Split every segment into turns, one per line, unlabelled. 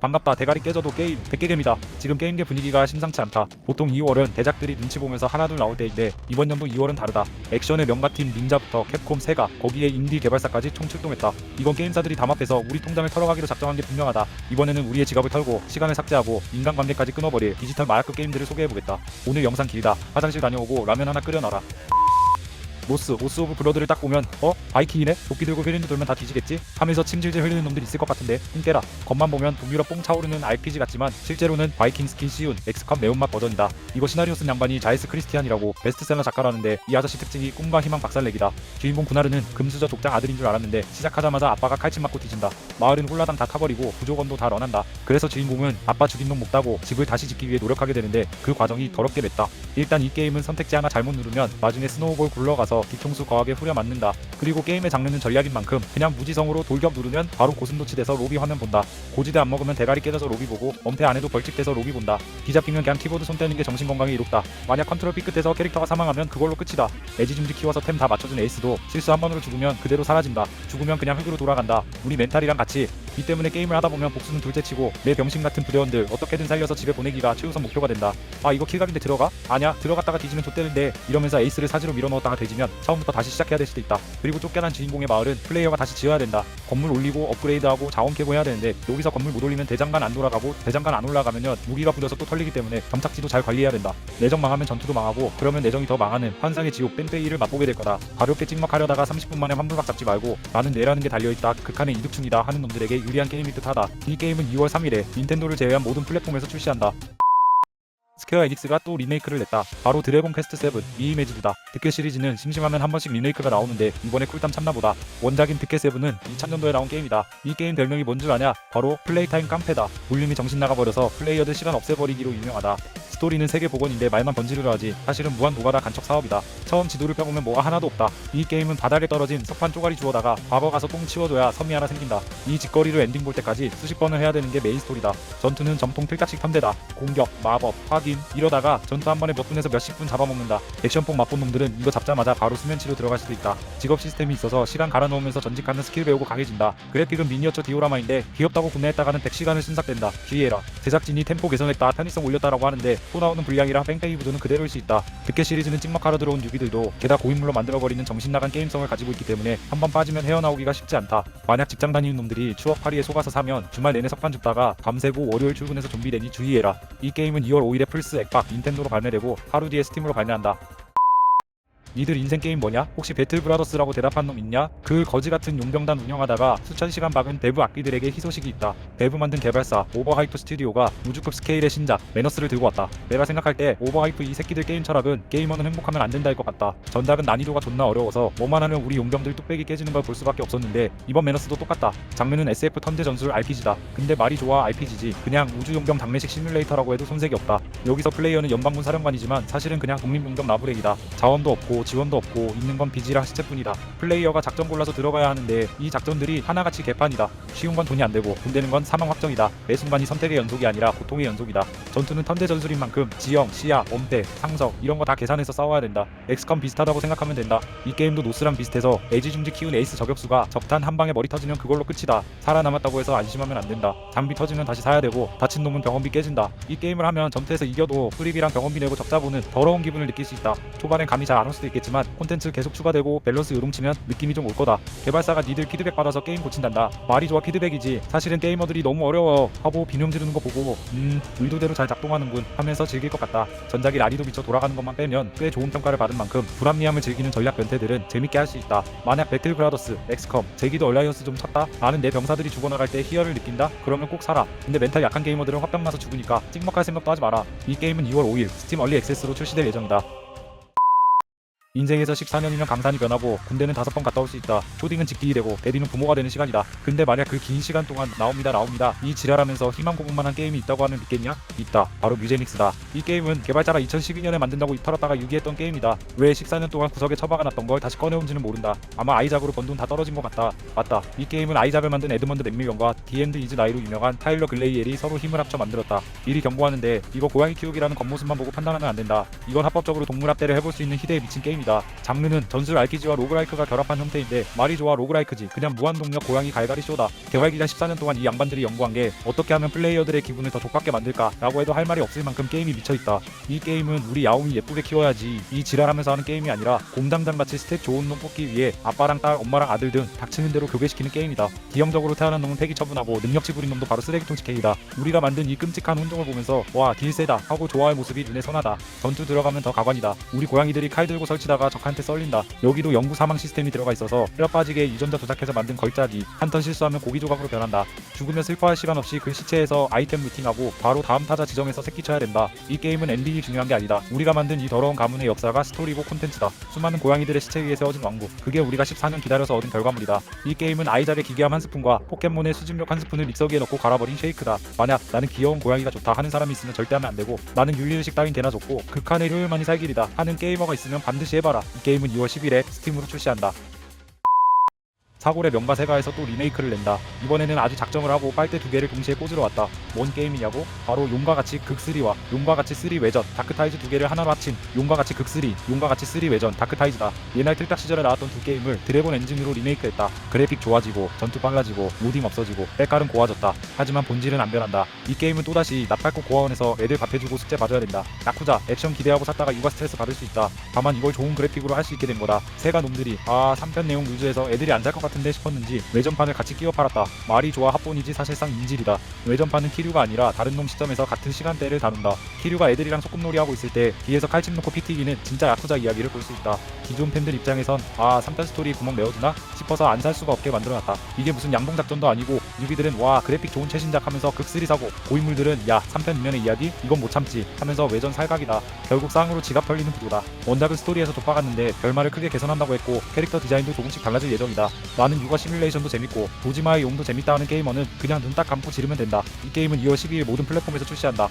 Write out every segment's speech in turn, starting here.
반갑다. 대가리 깨져도 게임 100개 됩니다. 지금 게임계 분위기가 심상치 않다. 보통 2월은 대작들이 눈치 보면서 하나둘 나올 때인데 이번 연도 2월은 다르다. 액션의 명가팀 닌자부터 캡콤 세가 거기에 인디 개발사까지 총 출동했다. 이건 게임사들이 담합해서 우리 통장을 털어가기로 작정한 게 분명하다. 이번에는 우리의 지갑을 털고 시간을 삭제하고 인간관계까지 끊어버릴 디지털 마약급 게임들을 소개해보겠다. 오늘 영상 길다. 화장실 다녀오고 라면 하나 끓여놔라 로스, 오스 오브 블러드를 딱 보면 어? 바이킹이네? 도끼 들고 휘린드 돌면 다 뒤지겠지? 하면서 침질질 흘리는 놈들 있을 것 같은데 힘깨라 겉만 보면 동유럽 뽕 차오르는 RPG 같지만 실제로는 바이킹 스킨 쉬운 엑스컴 매운맛 버전이다 이거 시나리오 쓴 양반이 자이스 크리스티안이라고 베스트셀러 작가라는데 이 아저씨 특징이 꿈과 희망 박살내기다 주인공 구나르는 금수저 족장 아들인 줄 알았는데 시작하자마자 아빠가 칼집 맞고 뒤진다 마을은 홀라당 다 타버리고 부족원도 다 런한다 그래서 주인공은 아빠 죽인 놈 먹다고 집을 다시 짓기 위해 노력하게 되는데 그 과정이 더럽게 맵다 일단 이 게임은 선택지 하나 잘못 누르면 나중에 스노우볼 굴러가서 뒤통수 거하게 후려 맞는다. 그리고 게임의 장르는 전략인 만큼 그냥 무지성으로 돌격 누르면 바로 고슴도치 돼서 로비 화면 본다. 고지대 안 먹으면 대가리 깨져서 로비 보고 엄폐 안 해도 벌칙 돼서 로비 본다. 뒤잡히면 그냥 키보드 손 떼는 게 정신 건강에 이롭다. 만약 컨트롤 삐끗해서 캐릭터가 사망하면 그걸로 끝이다. 애지중지 키워서 템 다 맞춰준 에이스도 실수 한 번으로 죽으면 그대로 사라진다. 죽으면 그냥 흙으로 돌아간다. 우리 멘탈이랑 같이 이 때문에 게임을 하다 보면 복수는 둘째치고 내 병신 같은 부대원들 어떻게든 살려서 집에 보내기가 최우선 목표가 된다. 아 이거 킬각인데 들어가? 아냐 들어갔다가 뒤지면 좆되는데 이러면서 에이스를 사지로 밀어넣었다가 뒤지면 처음부터 다시 시작해야 될 수도 있다. 그리고 쫓겨난 주인공의 마을은 플레이어가 다시 지어야 된다. 건물 올리고 업그레이드하고 자원 캐고 해야 되는데 여기서 건물 못 올리면 대장간 안 돌아가고 대장간 안 올라가면요 무기가 부려서 또 털리기 때문에 점착지도 잘 관리해야 된다. 내정 망하면 전투도 망하고 그러면 내정이 더 망하는 환상의 지옥 뺑페이를 맛보게 될 거다. 가볍게 찍먹하려다가 30분 만에 환불박 잡지 말고 나는 뇌라는 게 달려있다. 극한의 이득충이다 하는 놈들에게 유리한 게임일 듯하다. 이 게임은 2월 3일에 닌텐도를 제외한 모든 플랫폼에서 출시한다. 스퀘어 에닉스가 또 리메이크를 냈다. 바로 드래곤 퀘스트 7 리이매지드다. 득회 시리즈는 심심하면 한 번씩 리메이크가 나오는데 이번에 쿨담 참나보다. 원작인 득회 7은 2000년도에 나온 게임이다. 이 게임 별명이 뭔 줄 아냐? 바로 플레이타임 깡패다. 볼륨이 정신 나가버려서 플레이어들 시간 없애버리기로 유명하다. 스토리는 세계 복원인데 말만 번지르르 하지 사실은 무한 노가다 간척 사업이다. 처음 지도를 펴보면 뭐가 하나도 없다. 이 게임은 바닥에 떨어진 석판 쪼가리 주워다가 과거 가서 똥 치워줘야 섬이 하나 생긴다. 이 짓거리로 엔딩 볼 때까지 수십 번을 해야 되는 게 메인 스토리다. 전투는 정통 필각식 편대다. 공격, 마법, 확인 이러다가 전투 한 번에 몇 분에서 몇십 분 잡아먹는다. 액션폭 맛본 놈들은 이거 잡자마자 바로 수면치료 들어갈 수도 있다. 직업 시스템이 있어서 시간 갈아놓으면서 전직하는 스킬 배우고 강해진다. 그래픽은 미니어처 디오라마인데 귀엽다고 구매했다가는 100시간을 순삭된다. 주의해라. 제작진이 템포 개선했다, 편의성 올렸다라고 하는데 또 나오는 분량이랑 뺑뺑이 구도는 그대로일 수 있다. 득회 시리즈는 찍먹하러 들어온 유비들도 게다 고인물로 만들어버리는 정신 나간 게임성을 가지고 있기 때문에 한번 빠지면 헤어나오기가 쉽지 않다. 만약 직장 다니는 놈들이 추억 파리에 속아서 사면 주말 내내 석판 줍다가 밤새고 월요일 출근해서 좀비 되니 주의해라. 이 게임은 2월 5일에 플스, 엑박, 닌텐도로 발매되고 하루 뒤에 스팀으로 발매한다. 니들 인생 게임 뭐냐? 혹시 배틀 브라더스라고 대답한 놈 있냐? 그 거지 같은 용병단 운영하다가 수천 시간 박은 배브 악기들에게 희소식이 있다. 배브 만든 개발사 오버하이프 스튜디오가 우주급 스케일의 신작 매너스를 들고 왔다. 내가 생각할 때 오버하이프 이 새끼들 게임 철학은 게이머는 행복하면 안 된다일 것 같다. 전작은 난이도가 존나 어려워서 뭐만 하면 우리 용병들 뚝배기 깨지는 걸 볼 수밖에 없었는데 이번 매너스도 똑같다. 장르는 SF 턴제 전술 RPG다. 근데 말이 좋아 RPG지. 그냥 우주 용병 장례식 시뮬레이터라고 해도 손색이 없다. 여기서 플레이어는 연방군 사령관이지만 사실은 그냥 독립 용병 나부렉이다. 자원도 없고 지원도 없고 있는 건 빚이랑 시체뿐이다. 플레이어가 작전 골라서 들어가야 하는데 이 작전들이 하나같이 개판이다. 쉬운 건 돈이 안 되고 돈 되는 건 사망 확정이다. 매 순간이 선택의 연속이 아니라 고통의 연속이다. 전투는 턴제 전술인 만큼 지형, 시야, 엄대, 상석 이런 거 다 계산해서 싸워야 된다. 엑스컴 비슷하다고 생각하면 된다. 이 게임도 노스랑 비슷해서 애지중지 키운 에이스 저격수가 적탄 한 방에 머리 터지면 그걸로 끝이다. 살아남았다고 해서 안심하면 안 된다. 장비 터지면 다시 사야 되고 다친 놈은 병원비 깨진다. 이 게임을 하면 전투에서 이겨도 프리비랑 병원비 내고 적자 보는 더러운 기분을 느낄 수 있다. 초반엔 감이 잘 안 올 수도 있겠지만 콘텐츠 계속 추가되고 밸런스 요동치면 느낌이 좀 올 거다. 개발사가 니들 피드백 받아서 게임 고친단다. 말이 좋아 피드백이지. 사실은 게이머들이 너무 어려워. 하고 비명 지르는 거 보고 음 의도대로 잘 작동하는군 하면서 즐길 것 같다. 전작이 난이도 미쳐 돌아가는 것만 빼면 꽤 좋은 평가를 받은 만큼 불합리함을 즐기는 전략 변태들은 재밌게 할 수 있다. 만약 배틀 브라더스, 엑스컴, 제기도 얼라이언스 좀 쳤다. 나는 내 병사들이 죽어나갈 때 희열을 느낀다. 그러면 꼭 사라. 근데 멘탈 약한 게이머들은 화병 나서 죽으니까 찍먹할 생각도 하지 마라. 이 게임은 2월 5일 스팀 얼리 액세스로 출시될 예정이다. 인생에서 14년이면 강산이 변하고 군대는 다섯 번 갔다 올 수 있다. 초딩은 직딜이 되고 대리는 부모가 되는 시간이다. 근데 만약 그 긴 시간 동안 나옵니다 나옵니다 이 지랄하면서 희망 고문만 한 게임이 있다고 하면 믿겠냐? 있다. 바로 뮤제닉스다. 이 게임은 개발자가 2012년에 만든다고 털었다가 유기했던 게임이다. 왜 14년 동안 구석에 처박아놨던 걸 다시 꺼내온지는 모른다. 아마 아이작으로 번 돈 다 떨어진 것 같다. 맞다. 이 게임은 아이작을 만든 에드먼드 맥밀런과 디엔드 이즈 나이로 유명한 타일러 글레이엘이 서로 힘을 합쳐 만들었다. 미리 경고하는데 이거 고양이 키우기라는 겉모습만 보고 판단하면 안 된다. 이건 합법적으로 동물 합대를 해볼 수 있는 희대에 미친 게임이다. 게임이다. 장르는 전술 RPG와 로그라이크가 결합한 형태인데 말이 좋아 로그라이크지 그냥 무한동력 고양이 갈갈이 쇼다. 개발 기간 14년 동안 이 양반들이 연구한 게 어떻게 하면 플레이어들의 기분을 더 족같게 만들까 라고 해도 할 말이 없을 만큼 게임이 미쳐있다. 이 게임은 우리 야옹이 예쁘게 키워야지 이 지랄하면서 하는 게임이 아니라 곰당당같이 스탯 좋은 놈 뽑기 위해 아빠랑 딸 엄마랑 아들 등 닥치는 대로 교배시키는 게임이다. 기형적으로 태어난 놈은 폐기 처분하고 능력치 부린 놈도 바로 쓰레기통 직행이다. 우리가 만든 이 끔찍한 혼종을 보면서 와 딜 세다 하고 좋아할 모습이 눈에 선하다. 전투 들어가면 더 가관이다. 우리 고양이들이 칼 들고 설치 다가 적한테 썰린다. 여기도 영구 사망 시스템이 들어가 있어서 뼈 빠지게 유전자 조작해서 만든 걸작이 한 턴 실수하면 고기 조각으로 변한다. 죽으면 슬퍼할 시간 없이 그 시체에서 아이템 루팅하고 바로 다음 타자 지정해서 새끼 쳐야 된다. 이 게임은 엔딩이 중요한 게 아니다. 우리가 만든 이 더러운 가문의 역사가 스토리고 콘텐츠다. 수많은 고양이들의 시체 위에 세워진 왕국. 그게 우리가 14년 기다려서 얻은 결과물이다. 이 게임은 아이작의 기괴함 한 스푼과 포켓몬의 수집력 한 스푼을 믹서기에 넣고 갈아버린 쉐이크다. 만약 나는 귀여운 고양이가 좋다 하는 사람이 있으면 절대 하면 안 되고 나는 윤리의식 따윈 개나 좋고 극한의 효율만이 살 길이다 하는 게이머가 있으면 반드시 해봐라. 이 게임은 2월 10일에 스팀으로 출시한다. 사골의 명가 세가에서 또 리메이크를 낸다. 이번에는 아주 작정을 하고 빨대 두 개를 동시에 꽂으러 왔다. 뭔 게임이냐고? 바로 용과 같이 극3와 용과 같이 3 외전 다크타이즈 두 개를 하나로 합친 용과 같이 극3 용과 같이 3 외전 다크타이즈다. 옛날 틀딱 시절에 나왔던 두 게임을 드래곤 엔진으로 리메이크했다. 그래픽 좋아지고 전투 빨라지고 로딩 없어지고 때깔은 고와졌다. 하지만 본질은 안 변한다. 이 게임은 또다시 나팔꽃 고아원에서 애들 밥해주고 숙제 봐줘야 된다. 야쿠자 액션 기대하고 샀다가 육아 스트레스 받을 수 있다. 다만 이걸 좋은 그래픽으로 할 수 있게 된 거다. 세가 놈들이 아 3편 내용 루즈해서 애들이 안 살 것 같 은데 싶었는지 외전판을 같이 끼워 팔았다. 말이 좋아 합본이지 사실상 인질이다. 외전판은 키류가 아니라 다른 놈 시점에서 같은 시간대를 다룬다. 키류가 애들이랑 소꿉놀이 하고 있을 때 뒤에서 칼집 놓고 피 튀기는 진짜 야쿠자 이야기를 볼 수 있다. 기존 팬들 입장에선 아 3편 스토리 구멍 내어주나 싶어서 안 살 수가 없게 만들어놨다. 이게 무슨 양봉 작전도 아니고 뉴비들은 와 그래픽 좋은 최신작 하면서 극스리 사고 고인물들은 야 3편 2년의 이야기 이건 못 참지 하면서 외전 살각이다. 결국 쌍으로 지갑 털리는 구도다. 원작은 스토리에서 돋박았는데 별말을 크게 개선한다고 했고 캐릭터 디자인도 조금씩 달라질 예정이다. 나는 육아 시뮬레이션도 재밌고 도지마의 용도 재밌다 하는 게이머는 그냥 눈 딱 감고 지르면 된다. 이 게임은 2월 12일 모든 플랫폼에서 출시한다.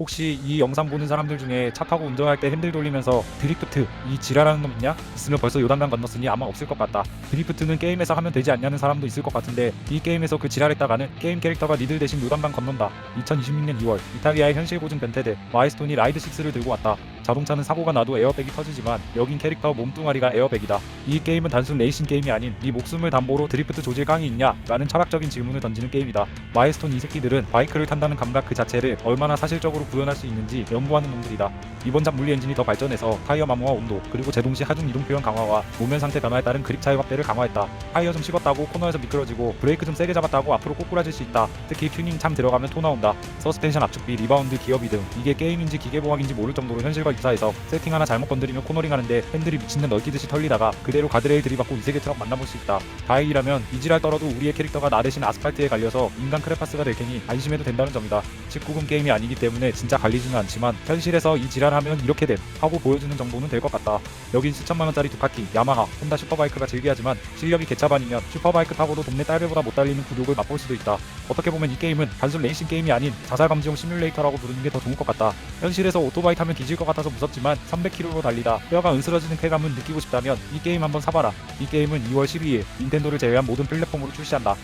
혹시 이 영상 보는 사람들 중에 차 타고 운전할 때 핸들 돌리면서 드리프트 이 지랄하는 놈 있냐? 있으면 벌써 요단강 건넜으니 아마 없을 것 같다. 드리프트는 게임에서 하면 되지 않냐는 사람도 있을 것 같은데 이 게임에서 그 지랄했다가는 게임 캐릭터가 니들 대신 요단강 건넌다. 2026년 2월 이탈리아의 현실 고증 변태대 마이스톤이 라이드 6를 들고 왔다. 자동차는 사고가 나도 에어백이 터지지만 여긴 캐릭터 몸뚱아리가 에어백이다. 이 게임은 단순 레이싱 게임이 아닌 네 목숨을 담보로 드리프트 조질 깡이 있냐? 라는 철학적인 질문을 던지는 게임이다. 마이스톤 이 새끼들은 바이크를 탄다는 감각 그 자체를 얼마나 사실적으로 구현할 수 있는지 연구하는 놈들이다. 이번 작 물리 엔진이 더 발전해서 타이어 마모와 온도 그리고 제동 시 하중 이동 표현 강화와 노면 상태 변화에 따른 그립 차이 확대를 강화했다. 타이어 좀 식었다고 코너에서 미끄러지고 브레이크 좀 세게 잡았다고 앞으로 꼬꾸라질 수 있다. 특히 튜닝 참 들어가면 토 나온다. 서스펜션 압축비, 리바운드, 기어비 등 이게 게임인지 기계보학인지 모를 정도로 현실과 유사해서 세팅 하나 잘못 건드리면 코너링 하는데 팬들이 미친듯 널뛰듯이 털리다가 그대로 가드레일 들이받고 이세계 트럭 만나볼 수 있다. 다행이라면 이지랄 떨어도 우리의 캐릭터가 나 대신 아스팔트에 갈려서 인간 크레파스가 될 테니 안심해도 된다는 점이다. 19금 게임이 아니기 때문에 진짜 갈리지는 않지만 현실에서 이 지랄하면 이렇게 됨 하고 보여주는 정도는 될 것 같다. 여긴 수천만 원짜리 두카티, 야마하, 혼다 슈퍼바이크가 즐겨하지만 실력이 개차반이면 슈퍼바이크 타고도 동네 딸배보다 못 달리는 굴욕을 맛볼 수도 있다. 어떻게 보면 이 게임은 단순 레이싱 게임이 아닌 자살 감지용 시뮬레이터라고 부르는 게 더 좋을 것 같다. 현실에서 오토바이 타면 뒤질 것 같아서 무섭지만 300km로 달리다 뼈가 으스러지는 쾌감은 느끼고 싶다면 이 게임 한번 사봐라. 이 게임은 2월 12일 닌텐도를 제외한 모든 플랫폼으로 출시한다.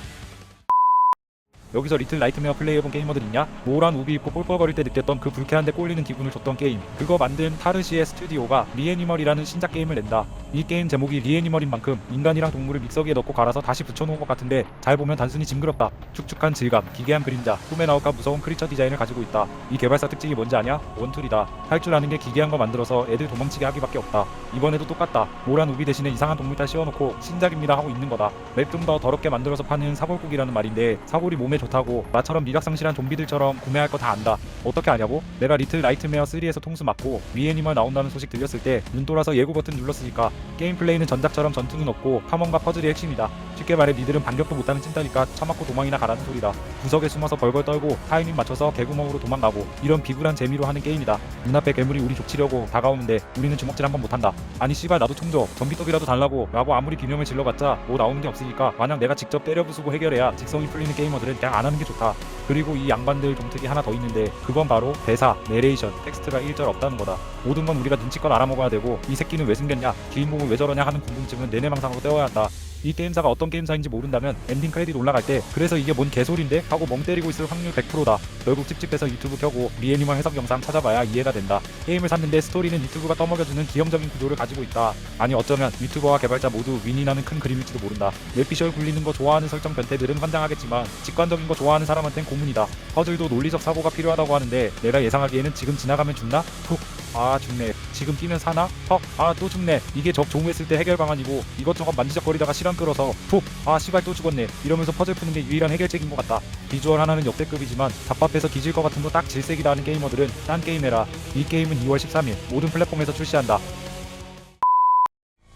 여기서 리틀 나이트메어 플레이해본 게이머들 있냐? 모란 우비 입고 뻘뻘거릴 때 느꼈던 그 불쾌한데 꼴리는 기분을 줬던 게임. 그거 만든 타르시의 스튜디오가 리애니멀이라는 신작 게임을 낸다. 이 게임 제목이 리애니멀인 만큼 인간이랑 동물을 믹서기에 넣고 갈아서 다시 붙여놓은 것 같은데 잘 보면 단순히 징그럽다. 축축한 질감, 기괴한 그림자, 꿈에 나올까 무서운 크리처 디자인을 가지고 있다. 이 개발사 특징이 뭔지 아냐? 원툴이다. 할 줄 아는 게 기괴한 거 만들어서 애들 도망치게 하기밖에 없다. 이번에도 똑같다. 모란 우비 대신에 이상한 동물탈 씌워놓고 신작입니다 하고 있는 거다. 맵 좀 더 더럽게 만들어서 파는 사골국이라는 말인데 사골이 몸에 좋다고 나처럼 미각상실한 좀비들처럼 구매할 거 다 안다 어떻게 아냐고? 내가 리틀 나이트메어 3에서 통수 맞고 리애니멀 나온다는 소식 들렸을 때 눈 돌아서 예고 버튼 눌렀으니까 게임 플레이는 전작처럼 전투는 없고 탐험과 퍼즐이 핵심이다 쉽게 말해 니들은 반격도 못하는 찐따니까 처맞고 도망이나 가라는 소리다. 구석에 숨어서 벌벌 떨고 타이밍 맞춰서 개구멍으로 도망가고 이런 비굴한 재미로 하는 게임이다. 눈앞에 괴물이 우리 족치려고 다가오는데 우리는 주먹질 한번 못한다. 아니 씨발 나도 총 줘 전기톱이라도 달라고. 라고 아무리 비명을 질러봤자 뭐 나오는 게 없으니까 만약 내가 직접 때려 부수고 해결해야 직성이 풀리는 게이머들은 그냥 안 하는 게 좋다. 그리고 이 양반들 종특이 하나 더 있는데 그건 바로 대사, 내레이션, 텍스트가 일절 없다는 거다. 모든 건 우리가 눈치껏 알아먹어야 되고 이 새끼는 왜 숨겼냐? 주인공은 왜 저러냐? 하는 궁금증은 내내 망상으로 때워야 한다 이 게임사가 어떤 게임사인지 모른다면 엔딩 크레딧 올라갈 때 그래서 이게 뭔 개소린데 하고 멍 때리고 있을 확률 100%다. 결국 찝찝해서 유튜브 켜고 미애니멀 해석 영상 찾아봐야 이해가 된다. 게임을 샀는데 스토리는 유튜브가 떠먹여주는 기형적인 구조를 가지고 있다. 아니 어쩌면 유튜버와 개발자 모두 윈이 나는 큰 그림일지도 모른다. 웹비주얼 굴리는 거 좋아하는 설정 변태들은 환장하겠지만 직관적인 거 좋아하는 사람한텐 고문이다. 퍼즐도 논리적 사고가 필요하다고 하는데 내가 예상하기에는 지금 지나가면 죽나? 푹. 아 죽네. 지금 뛰면 사나? 헉. 아또 죽네. 이게 적 종우했을 때 해결 방안이고 이것저것 만지작거리다가 시간 끌어서 푹. 아 씨발 또 죽었네. 이러면서 퍼즐 푸는 게 유일한 해결책인 것 같다. 비주얼 하나는 역대급이지만 답답해서 뒤질 것 같은 거딱 질색이다 하는 게이머들은 딴 게임 해라. 이 게임은 2월 13일 모든 플랫폼에서 출시한다.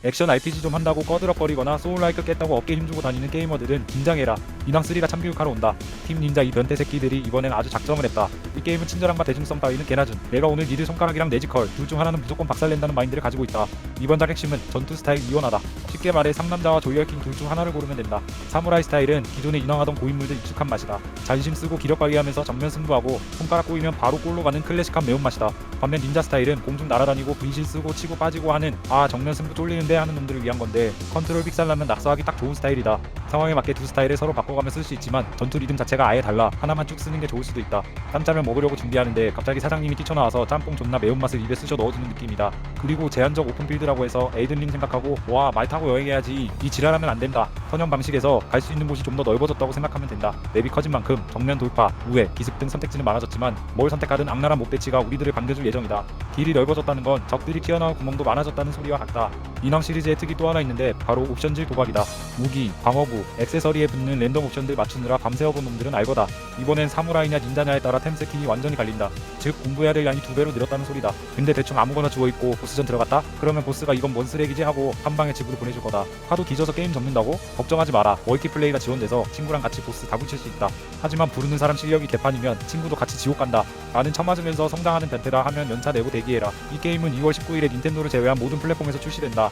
액션 RPG 좀 한다고 꺼드럭거리거나 소울라이크 깼다고 어깨 힘주고 다니는 게이머들은 긴장해라. 인왕3가 참교육하러 온다. 팀 닌자 이 변태 새끼들이 이번엔 아주 작정을 했다. 이 게임은 친절함과 대중성 따위는 개나준. 내가 오늘 니들 손가락이랑 내지컬 둘 중 하나는 무조건 박살낸다는 마인드를 가지고 있다. 이번 작 핵심은 전투 스타일 이원하다. 쉽게 말해 상남자와 조이얼킹 둘 중 하나를 고르면 된다. 사무라이 스타일은 기존에 인왕하던 고인물들 익숙한 맛이다. 자존심 쓰고 기력 관리하면서 정면 승부하고 손가락 꼬이면 바로 골로 가는 클래식한 매운맛이다. 반면 닌자 스타일은 공중 날아다니고 분실 쓰고 치고 빠지고 하는 아 정면 승부 쫄리는데 하는 놈들을 위한 건데 컨트롤 픽살라면 낙서하기 딱 좋은 스타일이다. 상황에 맞게 두 스타일을 서로 바꿔가며 쓸 수 있지만 전투 리듬 자체가 아예 달라 하나만 쭉 쓰는 게 좋을 수도 있다. 짬짬을 먹으려고 준비하는데 갑자기 사장님이 뛰쳐나와서 짬뽕 존나 매운맛을 입에 쑤셔 넣어주는 느낌이다. 그리고 제한적 오픈필드라고 해서 에이든링 생각하고 와 말 타고 여행해야지 이 지랄하면 안 된다. 선형 방식에서 갈 수 있는 곳이 좀 더 넓어졌다고 생각하면 된다. 맵이 커진 만큼 정면 돌파, 우회, 기습 등 선택지는 많아졌지만 뭘 선택하든 악랄한 목배치가 우리들을 반겨줄 예정이다. 길이 넓어졌다는 건 적들이 튀어나올 구멍도 많아졌다는 소리와 같다. 인왕 시리즈의 특이 또 하나 있는데 바로 옵션질 도박이다. 무기, 방어구, 액세서리에 붙는 랜덤 옵션들 맞추느라 밤새워본 놈들은 알거다. 이번엔 사무라이냐 닌자냐에 따라 템 세팅이 완전히 갈린다. 즉 공부해야 될 양이 두 배로 늘었다는 소리다. 근데 대충 아무거나 주워 있고 보스전 들어갔다? 그러면 보스가 이건 뭔 쓰레기지 하고 한 방에 집으로 보내줄 거다. 하도 뒤져서 게임 접는다고? 걱정하지 마라. 멀티플레이가 지원돼서 친구랑 같이 보스 다 붙일 수 있다. 하지만 부르는 사람 실력이 개판이면 친구도 같이 지옥 간다. 나는 쳐맞으면서 성장하는 변태라 하면 연차 내고 대기해라. 이 게임은 2월 19일에 닌텐도를 제외한 모든 플랫폼에서 출시된다.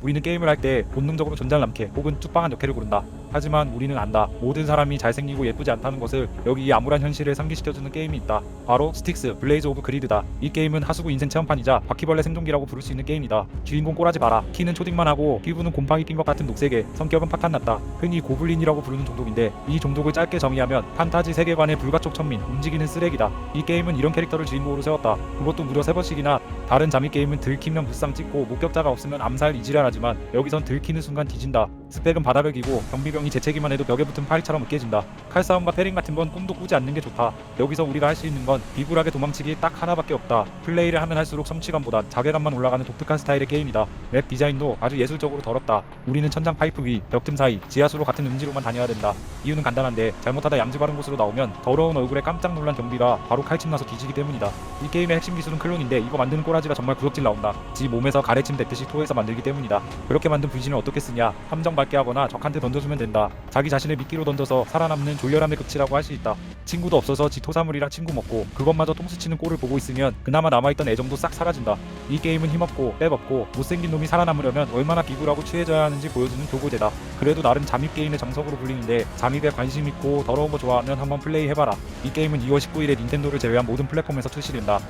우리는 게임을 할 때 본능적으로 존잘 남게 혹은 쭈빵한 역해를 고른다. 하지만 우리는 안다. 모든 사람이 잘생기고 예쁘지 않다는 것을 여기 이 암울한 현실을 상기시켜주는 게임이 있다. 바로 스틱스 블레이즈 오브 그리드다. 이 게임은 하수구 인생 체험판이자 바퀴벌레 생존기라고 부를 수 있는 게임이다. 주인공 꼬라지 마라. 키는 초딩만 하고 피부는 곰팡이 낀 것 같은 녹색에 성격은 파탄났다. 흔히 고블린이라고 부르는 종족인데 이 종족을 짧게 정의하면 판타지 세계관의 불가촉 천민, 움직이는 쓰레기다. 이 게임은 이런 캐릭터를 주인공으로 세웠다. 그것도 무려 세 번씩이나 다른 잠입 게임은 들키면 무쌍 찍고 목격자가 없으면 암살 이지랄하지만 여기선 들키는 순간 뒤진다. 스펙은 바다벽이고 경비병이 재채기만 해도 벽에 붙은 파리처럼 으깨진다. 칼싸움과 패링 같은 건 꿈도 꾸지 않는 게 좋다. 여기서 우리가 할 수 있는 건 비굴하게 도망치기 딱 하나밖에 없다. 플레이를 하면 할수록 성취감보다 자괴감만 올라가는 독특한 스타일의 게임이다. 맵 디자인도 아주 예술적으로 더럽다. 우리는 천장 파이프 위, 벽 틈 사이, 지하수로 같은 음지로만 다녀야 된다. 이유는 간단한데 잘못하다 양지 바른 곳으로 나오면 더러운 얼굴에 깜짝 놀란 경비가 바로 칼침 나서 뒤지기 때문이다. 이 게임의 핵심 기술은 클론인데 이거 만드는 꼬라지가 정말 구역질 나온다. 지 몸에서 가래침 뱉듯이 토해서 만들기 때문이다. 그렇게 만든 분신을 어떻게 쓰냐? 함정 밝게 하거나 적한테 던져주면 된다. 자기 자신을 미끼로 던져서 살아남는 졸렬함의 극치라고 할 수 있다. 친구도 없어서 지 토사물이랑 친구 먹고 그것마저 통수치는 꼴을 보고 있으면 그나마 남아있던 애정도 싹 사라진다. 이 게임은 힘없고 빼먹고 못생긴 놈이 살아남으려면 얼마나 비굴하고 취해져야 하는지 보여주는 교고제다. 그래도 나름 잠입 게임의 정석으로 불리는데 잠입에 관심 있고 더러운 거 좋아하면 한번 플레이 해봐라. 이 게임은 2월 19일에 닌텐도를 제외한 모든 플랫폼에서 출시된다.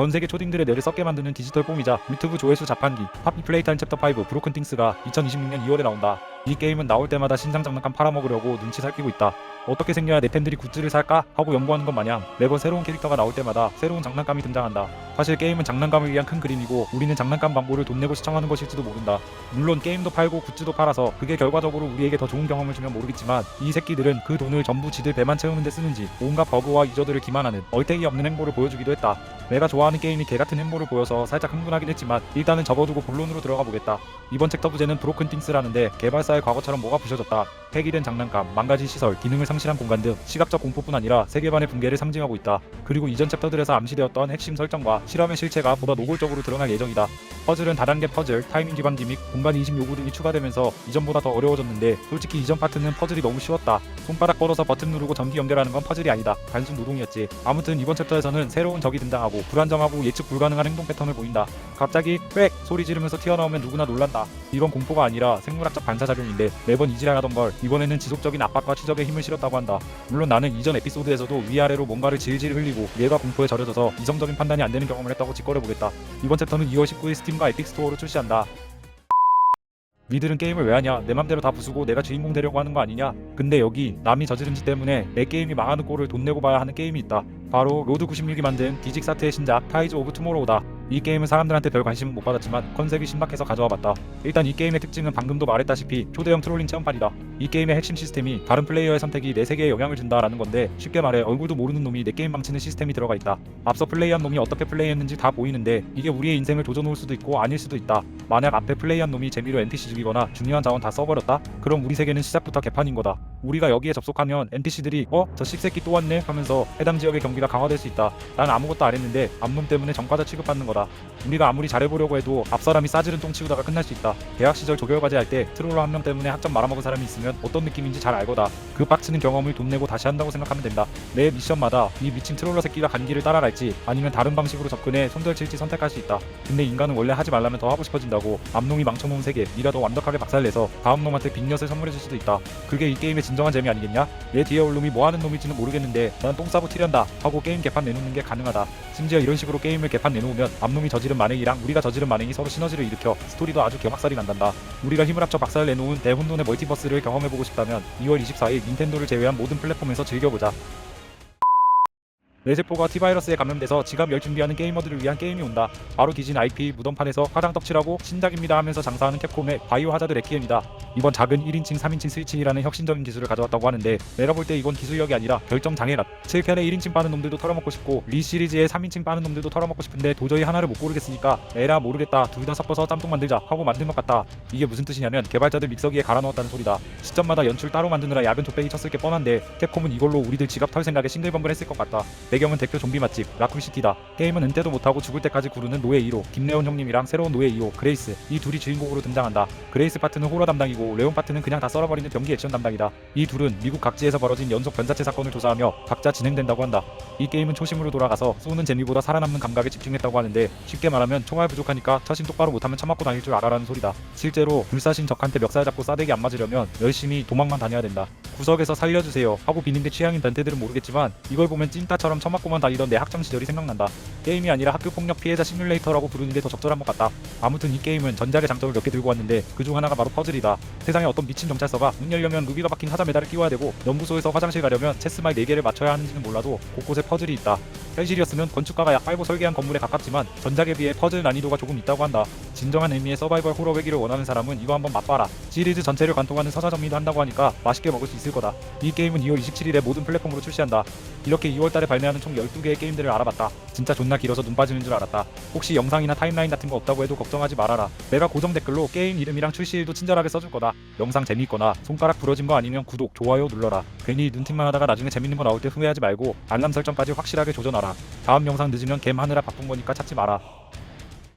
전 세계 초딩들의 뇌를 썩게 만드는 디지털 폼이자 유튜브 조회수 자판기 하피 플레이타임 챕터 5 브로큰 띵스가 2026년 2월에 나온다. 이 게임은 나올 때마다 신상 장난감 팔아먹으려고 눈치 살피고 있다. 어떻게 생겨야 내 팬들이 굿즈를 살까 하고 연구하는 것 마냥 매번 새로운 캐릭터가 나올 때마다 새로운 장난감이 등장한다. 사실 게임은 장난감을 위한 큰 그림이고 우리는 장난감 광고를 돈 내고 시청하는 것일지도 모른다. 물론 게임도 팔고 굿즈도 팔아서 그게 결과적으로 우리에게 더 좋은 경험을 주면 모르겠지만 이 새끼들은 그 돈을 전부 지들 배만 채우는 데 쓰는지 온갖 버그와 유저들을 기만하는 얼탱이 없는 행보를 보여주기도 했다. 내가 좋아하는 게임이 개같은 행보를 보여서 살짝 흥분하긴 했지만 일단은 접어두고 본론으로 들어가 보겠다. 이번 챕터 부제는 브로큰 띵스라는데 개발사의 과거처럼 뭐가 부셔졌다. 폐기된 장난감, 망가진 시설, 기능을 상실한 공간 등 시각적 공포뿐 아니라 세계관의 붕괴를 상징하고 있다. 그리고 이전 챕터들에서 암시되었던 핵심 설정과 실험의 실체가 보다 노골적으로 드러날 예정이다. 퍼즐은 다단계 퍼즐, 타이밍 기반 기믹, 공간 인식 요구 등이 추가되면서 이전보다 더 어려워졌는데 솔직히 이전 파트는 퍼즐이 너무 쉬웠다. 손가락 뻗어서 버튼 누르고 전기 연결하는 건 퍼즐이 아니다. 단순 노동이었지. 아무튼 이번 챕터에서는 새로운 적이 등장하고 불안정하고 예측 불가능한 행동 패턴을 보인다. 갑자기 꽥 소리 지르면서 튀어나오면 누구나 놀란다. 이건 공포가 아니라 생물학적 반사작용인데 매번 이지랄하던 걸 이번에는 지속적인 압박과 추적에 힘을 실었다고 한다. 물론 나는 이전 에피소드에서도 위아래로 뭔가를 질질 흘리고 얘가 공포에 절여져서 이성적인 판단이 안 되는 경험을 했다고 짓거려 보겠다. 이번 챕터는 2월 19일 스팀과 에픽 스토어로 출시한다. 니들은 게임을 왜 하냐 내 맘대로 다 부수고 내가 주인공 되려고 하는 거 아니냐 근데 여기 남이 저지른 짓 때문에 내 게임이 망하는 꼴을 돈 내고 봐야 하는 게임이 있다 바로 로드 96이 만든 디직사트의 신작 타이즈 오브 투모로우다 이 게임은 사람들한테 별 관심은 못 받았지만 컨셉이 신박해서 가져와 봤다 일단 이 게임의 특징은 방금도 말했다시피 초대형 트롤링 체험판이다 이 게임의 핵심 시스템이 다른 플레이어의 선택이 내 세계에 영향을 준다라는 건데 쉽게 말해 얼굴도 모르는 놈이 내 게임 망치는 시스템이 들어가 있다 앞서 플레이한 놈이 어떻게 플레이했는지 다 보이는데 이게 우리의 인생을 조져놓을 수도 있고 아닐 수도 있다 만약 앞에 플레이한 놈이 재미로 NPC 죽이거나 중요한 자원 다 써버렸다? 그럼 우리 세계는 시작부터 개판인 거다. 우리가 여기에 접속하면 NPC들이 어? 저 씹새끼 또 왔네? 하면서 해당 지역의 경기가 강화될 수 있다. 난 아무것도 안 했는데 앞놈 때문에 전과자 취급받는 거다. 우리가 아무리 잘해보려고 해도 앞사람이 싸지른 똥 치우다가 끝날 수 있다. 대학 시절 조별과제 할 때 트롤러 한 명 때문에 학점 말아먹은 사람이 있으면 어떤 느낌인지 잘 알거다. 그 빡치는 경험을 돈 내고 다시 한다고 생각하면 된다. 매 미션마다 이 미친 트롤러 새끼가 간 길을 따라갈지 아니면 다른 방식으로 접근해 손절칠지 선택할 수 있다. 근데 인간은 원래 하지 말라면 더 하고 싶어진다고 앞놈이 망쳐놓은 세계 니라도 완벽하게 박살내서 다음 놈한테 빅엿을 선물해줄 수도 있다. 그게 이 게임의 진정한 재미 아니겠냐? 얘 뒤에 올 놈이 뭐하는 놈일지는 모르겠는데 난 똥 싸고 튀련다 하고 게임 개판 내놓는 게 가능하다. 심지어 이런 식으로 게임을 개판 내놓으면 앞놈이 저지른 만행이랑 우리가 저지른 만행이 서로 시너지를 일으켜 스토리도 아주 개막살이 난단다. 우리가 힘을 합쳐 박살을 내놓은 대혼돈의 멀티버스를 경험해보고 싶다면 2월 24일 닌텐도를 제외한 모든 플랫폼에서 즐겨보자. 뇌세포가 T바이러스에 감염돼서 지갑 열 준비하는 게이머들을 위한 게임이 온다. 바로 뒤진 IP 무덤판에서 화장 떡칠하고 신작입니다 하면서 장사하는 캡콤의 바이오 하자드 레키엠이다. 이번 작은 1인칭 3인칭 스위칭이라는 혁신적인 기술을 가져왔다고 하는데 내가 볼 때 이건 기술력이 아니라 결정 장애라. 7편의 1인칭 빠는 놈들도 털어먹고 싶고 리 시리즈의 3인칭 빠는 놈들도 털어먹고 싶은데 도저히 하나를 못 고르겠으니까 에라 모르겠다 둘 다 섞어서 짬뽕 만들자 하고 만든 것 같다. 이게 무슨 뜻이냐면 개발자들 믹서기에 갈아 넣었다는 소리다. 시점마다 연출 따로 만드느라 야근 족배기 쳤을 게 뻔한데 캡콤은 이걸로 우리들 지갑 털 생각에 싱글벙글했을 것 같다. 배경은 대표 좀비 맛집 라쿨시티다. 게임은 은퇴도 못하고 죽을 때까지 구르는 노예 2호 김래원 형님이랑 새로운 노예 2호 그레이스 이 둘이 주인공으로 등장한다. 그레이스 파트는 호러 담당이고 레온 파트는 그냥 다 썰어버리는 병기 액션 담당이다. 이 둘은 미국 각지에서 벌어진 연속 변사체 사건을 조사하며 각자 진행된다고 한다. 이 게임은 초심으로 돌아가서 쏘는 재미보다 살아남는 감각에 집중했다고 하는데 쉽게 말하면 총알 부족하니까 처신 똑바로 못하면 처맞고 다닐 줄 알아라는 소리다. 실제로 불사신 적한테 멱살 잡고 싸대기 안 맞으려면 열심히 도망만 다녀야 된다. 구석에서 살려주세요 하고 비는 게 취향인 변태들은 모르겠지만 이걸 보면 찐따처럼 처맞고만 다니던 내 학창 시절이 생각난다. 게임이 아니라 학교 폭력 피해자 시뮬레이터라고 부르는 게 더 적절한 것 같다. 아무튼 이 게임은 전작의 장점을 몇 개 들고 왔는데 그중 하나가 바로 퍼즐이다. 세상에 어떤 미친 경찰서가 문 열려면 루비가 박힌 하자 메달을 끼워야 되고 연구소에서 화장실 가려면 체스말 4개를 맞춰야 하는지는 몰라도 곳곳에 퍼즐이 있다. 현실이었으면 건축가가 약 빨고 설계한 건물에 가깝지만 전작에 비해 퍼즐 난이도가 조금 있다고 한다. 진정한 의미의 서바이벌 호러 외기를 원하는 사람은 이거 한번 맛봐라. 시리즈 전체를 관통하는 서사 정리도 한다고 하니까 맛있게 먹을 수 있을 거다. 이 게임은 2월 27일에 모든 플랫폼으로 출시한다. 이렇게 2월달에 발매 하는 총 12개의 게임들을 알아봤다. 진짜 존나 길어서 눈 빠지는 줄 알았다. 혹시 영상이나 타임라인 같은 거 없다고 해도 걱정하지 말아라. 내가 고정 댓글로 게임 이름이랑 출시일도 친절하게 써줄 거다. 영상 재미있거나 손가락 부러진 거 아니면 구독, 좋아요 눌러라. 괜히 눈팅만 하다가 나중에 재밌는 거 나올 때 후회하지 말고 알람 설정까지 확실하게 조져놔라. 다음 영상 늦으면 겜 하느라 바쁜 거니까 찾지 마라.